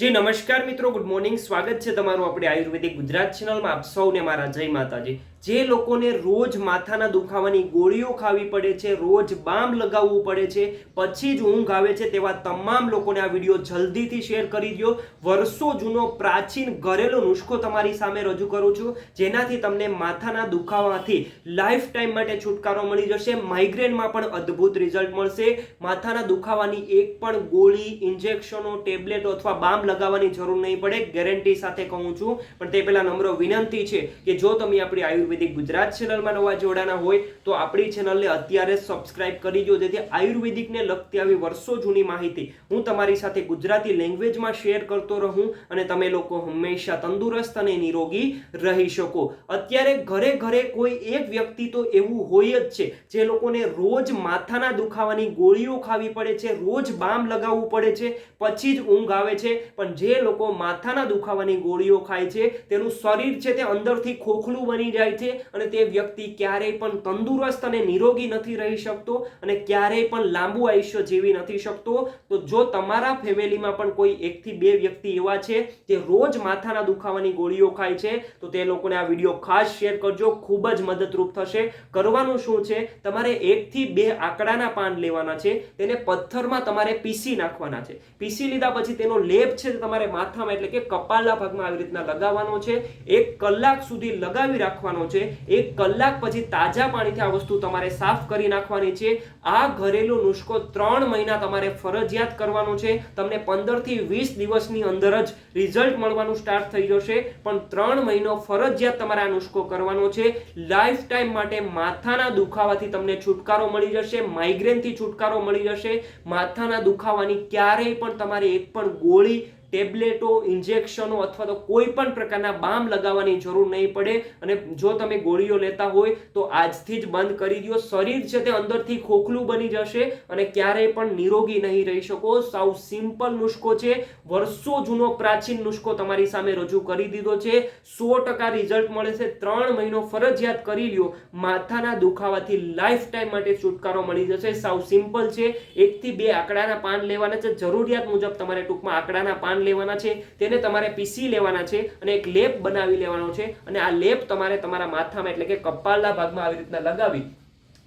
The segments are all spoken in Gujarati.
જી, નમસ્કાર મિત્રો ગુડ મોર્નિંગ સ્વાગત છે તમારું આપણે આયુર્વેદિક ગુજરાત ચેનલમાં આપ સૌને મારા જય માતાજી. જે લોકોને રોજ માથાના દુખાવાની ગોળીઓ ખાવી પડે છે, રોજ બામ લગાવવું પડે છે, પછી જ ઊંઘ આવે છે, તેવા તમામ લોકોને આ વીડિયો જલ્દીથી શેર કરી દો વર્ષો જૂનો પ્રાચીન ઘરેલો નુસ્ખો તમારી સામે રજૂ કરું છું, જેનાથી તમને માથાના દુખાવાથી લાઈફ ટાઈમ માટે છુટકારો મળી જશે માઇગ્રેનમાં પણ અદ્ભુત રિઝલ્ટ મળશે. માથાના દુખાવાની એક પણ ગોળી ઇન્જેક્શનો ટેબ્લેટ અથવા બામ લગાવવાની જરૂર નહીં પડે ગેરંટી સાથે કહું છું. પણ તે પહેલાં નમ્ર વિનંતી છે કે જો તમે આપણી આયુર્વેદિક ગુજરાત ચેનલમાં નવા જોડાના હોય, તો આપણી ચેનલને અત્યારે સબસ્ક્રાઇબ કરી દો, જેથી આયુર્વેદિકને લગતી આવી વર્ષો જૂની માહિતી હું તમારી સાથે ગુજરાતી લેંગ્વેજમાં શેર કરતો રહું અને તમે લોકો હંમેશા તંદુરસ્ત અને નિરોગી રહી શકો. અત્યારે ઘરે ઘરે કોઈ એક વ્યક્તિ તો એવું હોય જ છે, જે લોકોને રોજ માથાના દુખાવાની ગોળીઓ ખાવી પડે છે, રોજ બામ લગાવવું પડે છે, પછી જ ઊંઘ આવે છે પણ જે લોકો માથાના દુખાવાની ગોળીઓ ખાય છે, તેનું શરીર છે તે અંદરથી ખોખલું બની જાય છે અને તે વ્યક્તિ ક્યારેય પણ તંદુરસ્ત અને નિરોગી નથી રહી શકતો અને ક્યારેય પણ લાંબુ આયુષ્ય જીવી નથી શકતો. તો જો તમારા ફેમિલીમાં પણ કોઈ એકથી બે વ્યક્તિ એવા છે જે રોજ માથાના દુખાવાની ગોળીઓ ખાય છે, તો તે લોકોને આ વીડિયો ખાસ શેર કરજો. ખૂબ જ મદદરૂપ થશે. કરવાનું શું છે? તમારે એકથી બે આંકડાના પાન લેવાના છે. તેને પથ્થરમાં તમારે પીસી નાખવાના છે. પીસી લીધા પછી તેનો લેપ છે તે તમારે માથામાં એટલે કે કપાળના ભાગમાં આવી રીતના લગાવવાનો છે. એક કલાક સુધી લગાવી રાખવાનો છે. એક કલાક પછી તાજા પાણીથી આ વસ્તુ તમારે સાફ કરી નાખવાની છે. આ ઘરેલુ નુસ્ખો ત્રણ મહિના તમારે ફરજિયાત કરવાનો છે. તમને પંદરથી વીસ દિવસની અંદર જ રિઝલ્ટ મળવાનું સ્ટાર્ટ થઈ જશે. પણ ત્રણ મહિનો ફરજિયાત તમારે આ નુસ્ખો કરવાનો છે. લાઈફ ટાઈમ માટે માથાના દુખાવાથી તમને છુટકારો મળી જશે. માઇગ્રેનથી છુટકારો મળી જશે. માથાના દુખાવાની ક્યારેય પણ તમારે એક પણ ગોળી ટેબ્લેટો, ઇન્જેક્શનો અથવા તો કોઈ પણ પ્રકારના બામ લગાવવાની જરૂર નહીં પડે અને જો તમે ગોળીઓ લેતા હોય તો આજથી જ બંધ કરી દો. શરીર છે તે અંદરથી ખોખલું બની જશે અને ક્યારેય પણ નિરોગી નહીં રહી શકો. સાવ સિમ્પલ નુસ્ખો છે. વર્ષો જૂનો પ્રાચીન નુસ્ખો તમારી સામે રજૂ કરી દીધો છે. સો ટકા રિઝલ્ટ મળે છે. ત્રણ મહિનો ફરજિયાત કરી લ્યો. માથાના દુખાવાથી લાઈફ ટાઈમ માટે છુટકારો મળી જશે. સાવ સિમ્પલ છે. એકથી બે આંકડાના પાન લેવાના છે. જરૂરિયાત મુજબ તમારે ટૂંકમાં આંકડાના પાન લેવાના છે, તેને તમારે પીસી લેવાના છે અને એક લેપ બનાવી લેવાનો છે અને આ લેપ તમારે તમારા માથામાં એટલે કે કપાળના ભાગમાં આવી રીતના લગાવી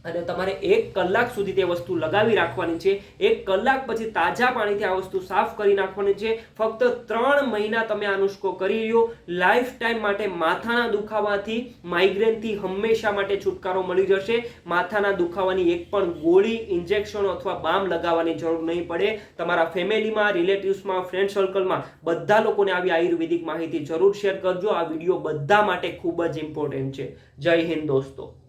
અને તમારે એક કલાક સુધી તે વસ્તુ લગાવી રાખવાની છે. એક કલાક પછી તાજા પાણીથી આ વસ્તુ સાફ કરી નાખવાની છે. ફક્ત ત્રણ મહિના તમે આ નુસ્ખો કરી લો લાઈફ ટાઈમ માટે માથાના દુખાવાથી માઇગ્રેનથી હંમેશા માટે છુટકારો મળી જશે. માથાના દુખાવાની એક પણ ગોળી ઇન્જેક્શન અથવા બામ લગાવવાની જરૂર નહીં પડે. તમારા ફેમિલીમાં રિલેટિવ્સમાં ફ્રેન્ડ સર્કલમાં બધા લોકોને આવી આયુર્વેદિક માહિતી જરૂર શેર કરજો. આ વીડિયો બધા માટે ખૂબ જ ઇમ્પોર્ટન્ટ છે. જય હિન્દ દોસ્તો.